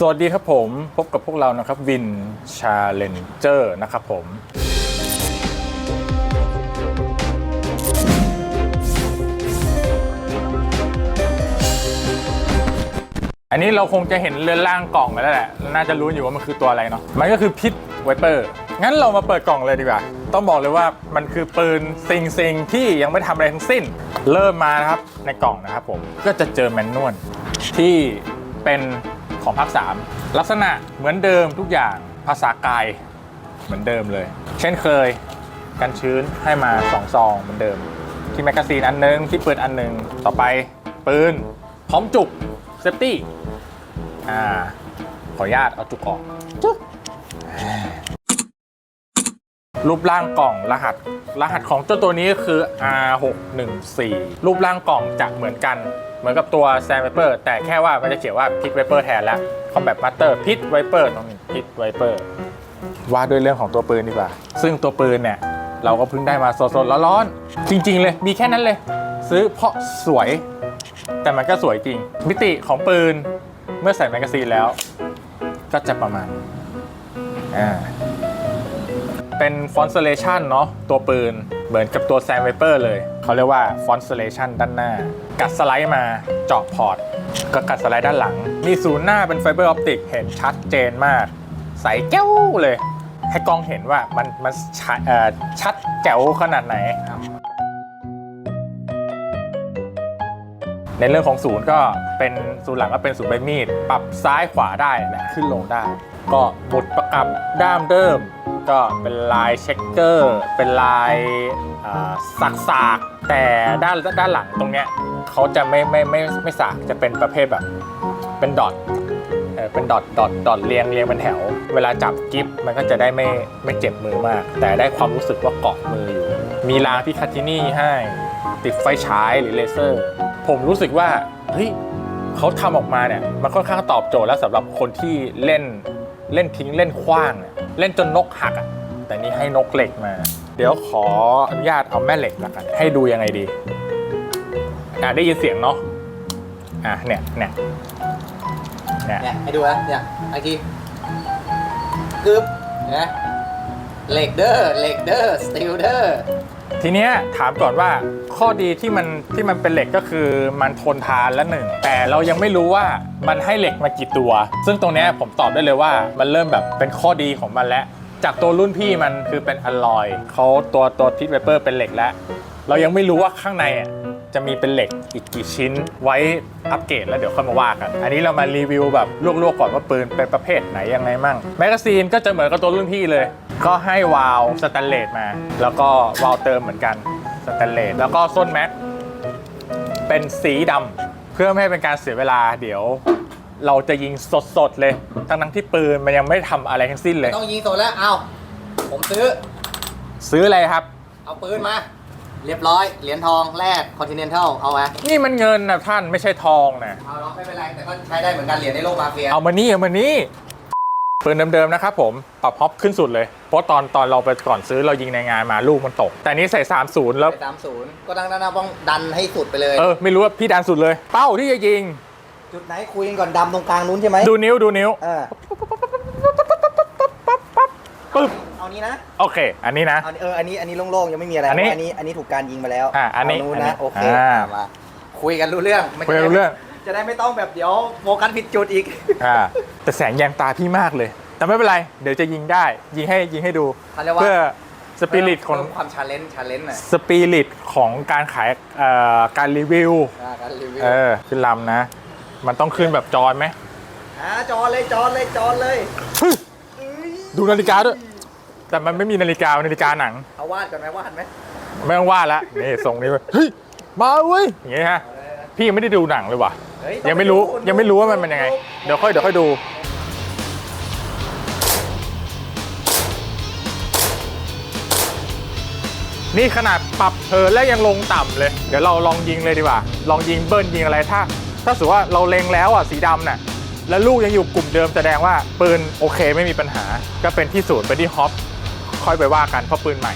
สวัสดีครับผมพบกับพวกเรานะครับวินชาเลนเจอร์นะครับผม อันนี้เราคงจะเห็นเรือนล่างกล่องไปแล้วแหละ น่าจะรู้อยู่ว่ามันคือตัวอะไรเนาะมันก็คือพิษไวเปอร์ งั้นเรามาเปิดกล่องเลยดีกว่า ต้องบอกเลยว่ามันคือปืนซิงซิงที่ยังไม่ทำอะไรทั้งสิ้น เริ่มมานะครับในกล่องนะครับผม ก็จะเจอแมนนวลที่เป็น ของภาค 3 ลักษณะเหมือนเดิมทุกอย่างภาษากายเหมือนเดิมเลย เช่นเคยกันชื้นให้มา2ซองเหมือนเดิม ที่แมกกาซีนอันนึงที่ปืนอันนึงต่อไปปืนพร้อมจุกเซฟตี้อ่าขออนุญาตเอาจุกออกจุ๊บ รูปร่างกล่องรหัส รหัสของเจ้าตัวนี้ก็คือ R614 รูปร่างกล่องจะเหมือนกันเหมือนกับตัว Sand Viper แต่แค่ว่ามันจะเขียนว่า Pit Viper แทนแล้ว Combat Master Pit Viper ตรงนี้ Pit Viper ว่าด้วยเรื่องของตัวปืนดีกว่า ซึ่งตัวปืนเนี่ยเราก็เพิ่งได้มาสดๆร้อนๆจริง ๆ เลยมีแค่นั้นเลย ซื้อเพราะสวย แต่มันก็สวยจริง มิติของปืนเมื่อใส่แมกกาซีนแล้ว ก็จะประมาณอ่า เป็นฟอนต์ l a t i o n เนาะตัวปืน เหมือนกับตัวแซมไวเปอร์เลย เขาเรียกว่าฟอนต์ l a t i o n ด้านหน้า กัดสไลด์มาเจาะพอร์ตก็กัดสไลด์ด้านหลัง มีศูนย์หน้าเป็นไฟเบอร์ออปติกเห็นชัดเจนมาก ใสแก้วเลย ให้กล้องเห็นว่ามันมันชัดชัดแจ๋วขนาดไหน ในเรื่องของศูนย์ก็เป็นศูนย์หลังก็เป็นศูนย์ใบมีด ปรับซ้ายขวาได้และขึ้นลงได้ ก็หมุดประกับด้ามเดิม ก็เป็นลายเช็คเกอร์ เป็นลายสักสากแต่ด้านด้านหลังตรงเนี้ยเขาจะไม่ไม่ไม่ไม่สากจะเป็นประเภทแบบเป็นดอทเออเป็นดอทดอทดอทเรียงเรียงเป็นแถว เวลาจับกิฟมันก็จะได้ไม่ไม่เจ็บมือมาก แต่ได้ความรู้สึกว่าเกาะมืออยู่ มีรางพิคาทินี่ให้ติดไฟฉายหรือเลเซอร์ ผมรู้สึกว่าเฮ้ยเขาทำออกมาเนี่ยมันค่อนข้างตอบโจทย์แล้วสำหรับคนที่เล่นเล่นทิ้งเล่นขว้างเนี่ย เล่นจนนกหักอะแต่นี่ให้นกเหล็กมา เดี๋ยวขออนุญาตเอาแม่เหล็กละกัน ให้ดูยังไงดี อะได้ยินเสียงเนาะอะเนี่ยเนี่ยเนี่ยเนี่ยให้ดูนะเนี่ยไอทีกึบนะเหล็กเด้อเหล็กเด้อสตีลเด้อ ทีเนี้ยถามก่อนว่าข้อดีที่มันที่มันเป็นเหล็กก็คือมันทนทานและหนึ่งแต่เรายังไม่รู้ว่ามันให้เหล็กมากี่ตัว ซึ่งตรงเนี้ยผมตอบได้เลยว่ามันเริ่มแบบเป็นข้อดีของมันแล้ว จากตัวรุ่นพี่มันคือเป็นอลลอยเขาตัวตัวทิศเวเปอร์เป็นเหล็กแล้ว เรายังไม่รู้ว่าข้างในอะ จะมีเป็นเหล็กอีกกี่ชิ้น ไว้อัปเกรดแล้วเดี๋ยวค่อยมาว่ากัน อันนี้เรามารีวิวแบบลวกๆก่อนว่าปืนเป็นประเภทไหนยังไงมั่งแมกกาซีนก็จะเหมือนกับตัวรุ่นพี่เลย ก็ให้วาล์วสแตนเลสมา แล้วก็วาล์วเติมเหมือนกันสแตนเลสแล้วก็ส้นแม็กเป็นสีดำเพื่อไม่ให้เป็นการเสียเวลาเดี๋ยวเราจะยิงสดๆเลย ทั้งทั้งๆที่ปืนมันยังไม่ทำอะไรทั้งสิ้นเลย ต้องยิงโซนแล้ว เอา ผมซื้อ ซื้ออะไรครับ เอาปืนมา เรียบร้อย เหรียญทองแรก Continental เอาไหมนี่มันเงินนะท่านไม่ใช่ทองนะเอาล็อกไม่เป็นไร แต่ก็ใช้ได้เหมือนกันเหรียญในโลกมาเฟียเอามานี่เอามานี่ปืนเดิมๆนะครับผมปรับฮอปขึ้นสุดเลย เพราะตอนตอนเราไปก่อนซื้อเรายิงในงานมาลูกมันตก แต่นี้ใส่ 30 แล้วไปตามศูนย์ก็ดังนั้นนะต้องดันให้สุดไปเลย เออ ไม่รู้ว่าพี่ดันสุดเลย เป้าที่จะยิง จุดไหนคุยกันก่อนดำตรงกลางนู้นใช่ไหมดูนิ้วดูนิ้วเออปึ๊บ เอานี้นะโอเค อันนี้นะ เอาเอออันนี้อันนี้โล่งๆยังไม่มีอะไรอันนี้เพราะอันนี้อันนี้ถูกการยิงมาแล้วอะอันนี้เานู้นอันนี้นะโอเคอ่า มาคุยกันรู้เรื่องไม่คุยกันรู้เรื่อง จะได้ไม่ต้องแบบเดี๋ยวโฟกัสผิดจุดอีก อ่าแต่แสงแยงตาพี่มากเลย แต่ไม่เป็นไร เดี๋ยวจะยิงได้ ยิงให้ยิงให้ดู เขาเรียกว่า เพื่อสปิริตของเพิ่มความชาเลนจ์ชาเลนจ์หน่อยสปิริตของการขายเอ่อการรีวิว อ่าการรีวิวเออขึ้นลำนะ มันต้องขึ้นแบบจอยไหมอ่าจอเลยจอเลยจอเลย ดูนาฬิกาด้วย แต่มันไม่มีนาฬิกานาฬิกาหนัง เอาวาดก่อนไหมวาดไหมไม่ต้องวาดละนี่ส่งนี้ไปเฮ้ยมาเว้ยอย่างงี้ฮะพี่ยังไม่ได้ดูหนังเลยว่ะ เฮ้ยังไม่รู้ต้องปดูยังไม่รู้ว่ามันเป็นยังไง เดี๋ยวค่อยเดี๋ยวค่อยดู นี่ขนาดปรับเธอแล้วยังลงต่ำเลย เดี๋ยวเราลองยิงเลยดีกว่า ลองยิงเบิ้ลยิงอะไรถ้า ถ้าสมมติว่าเราเล็งแล้วอะสีดำน่ะ แล้วลูกยังอยู่กลุ่มเดิมแสดงว่าปืนโอเคไม่มีปัญหา ก็เป็นที่ศูนย์ไปที่ฮอป ค่อยไปว่ากันเพราะปืนใหม่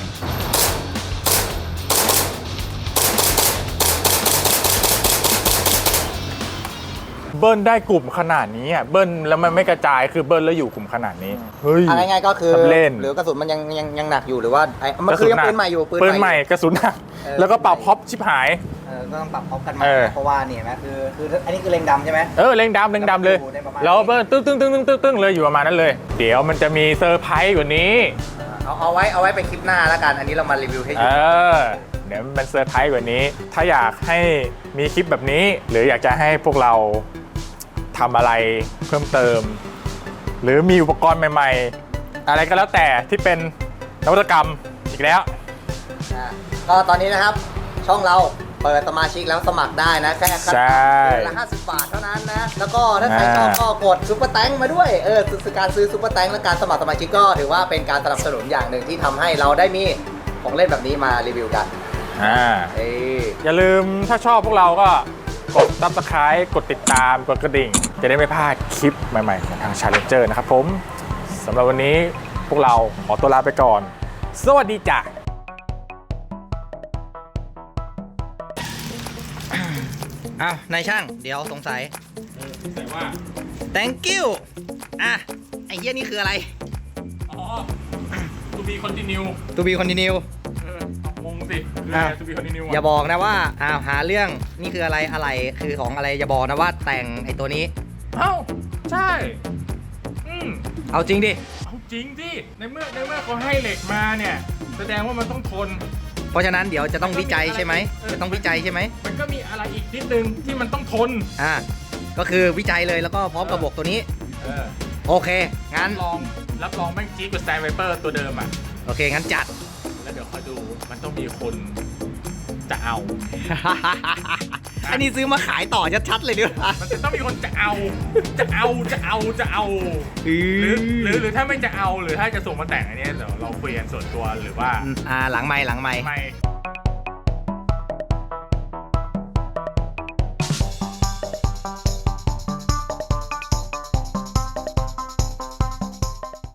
บเบิ้ลได้กลุ่มขนาดนี้อะเบิ้ลแล้วมันไม่กระจายคือเบิ้ลแล้วอยู่กลุ่มขนาดนี้เฮ้ยอะไรง่ายๆก็คือทำเล่นหรือกระสุนมันยังยังยังหนักอยู่หรือว่าไอ้มันคือยังปืนใหม่อยู่ปืนใหม่กระสุนหนักเออแล้วก็เป่าพ็อปชิบหายเออก็ต้องปรับพร้อมกันมาเออเพราะว่านี่เห็นไหมคือคืออันนี้คือเลงดำใช่ไหมเออเล็งดำเล็งดำเลยอยู่ในประมาณแล้วเบิ้ลตึ้งตึ้งตึ้งตึ้งตึ้งตึ้งเลยอยู่ประมาณนั้นเลย เดี๋ยวมันจะมีเซอร์ไพรส์กว่านี้ เอาเอาไว้เอาไว้เป็นคลิปหน้าแล้วกันอันนี้เรามารีวิวให้เอดูอ เดี๋ยวมันเซอร์ไพรส์กว่านี้ ถ้าอยากให้มีคลิปแบบนี้ หรืออยากจะให้พวกเราทำอะไรเพิ่มเติม หรือมีอุปกรณ์ใหม่ ๆ อะไรก็แล้วแต่ที่เป็นนวัตกรรมอีกแล้วอะก็ตอนนี้นะครับ ช่องเรา เปิดสมาชิกแล้วสมัครได้นะแค่ขั้นใช่เดือนละ50บาทเท่านั้นนะ แล้วก็ถ้าใครชอบอ่า ก็กดซุปเปอร์แตงมาด้วยเออคือการซื้อซุปเปอร์แตงและการสมัครสมาชิกก็ถือว่าเป็นการสนับสนุนอย่างหนึ่งที่ทำให้เราได้มีของเล่นแบบนี้มารีวิวกันอ่า เอ้ย อย่าลืมถ้าชอบพวกเราก็กด subscribe กดติดตามกดกระดิ่ง จะได้ไม่พลาดคลิปใหม่ ๆ ของทาง Challenger นะครับผมสำหรับวันนี้พวกเราขอตัวลาไปก่อน สวัสดีจ้ะ อ้าวนายช่าง เดี๋ยวสงสัยแต่ว่า thank you อะ ไอ้เหี้ยนี่คืออะไรอ๋อ to be continue to be continue เอองงสิคืออ้าวอะไร to be continue อย่าบอกนะว่าอ้าวหาเรื่องนี่คืออะไรอะไรคือของอะไรอย่าบอกนะว่าแต่งไอ้ตัวนี้ เอ้า ใช่ อืม เอาจริงดิ เอาจริงที่ในเมื่อในเมื่อเขาให้เหล็กมาเนี่ย แสดงว่ามันต้องทน เพราะฉะนั้นเดี๋ยวจะต้องวิจัยใช่ไหมเออจะต้องวิจัยใช่ไหมมันก็มีอะไรอีกนิดนึงที่มันต้องทนอ่าก็คือวิจัยเลยแล้วก็พร้อมกับบวกตัวนี้เออโอเคงั้รันบรองรับรองแม่งจี๊ดกว่าแซนไวเปอร์ตัวเดิมอะโอเคงั้นจัดแล้วเดี๋ยวคอยดูมันต้องมีคน จะเอา อันนี้ซื้อมาขายต่อชัดๆเลยด้วยมันจะต้องมีคนจะเอา จะเอา จะเอา จะเอาหรือหรือหรือถ้าไม่จะเอา หรือถ้าจะส่งมาแต่งอันเนี้ยเดี๋ยวเราคุยกันส่วนตัวหรือว่า อ่าหลังไม้หลังไม้ ไม่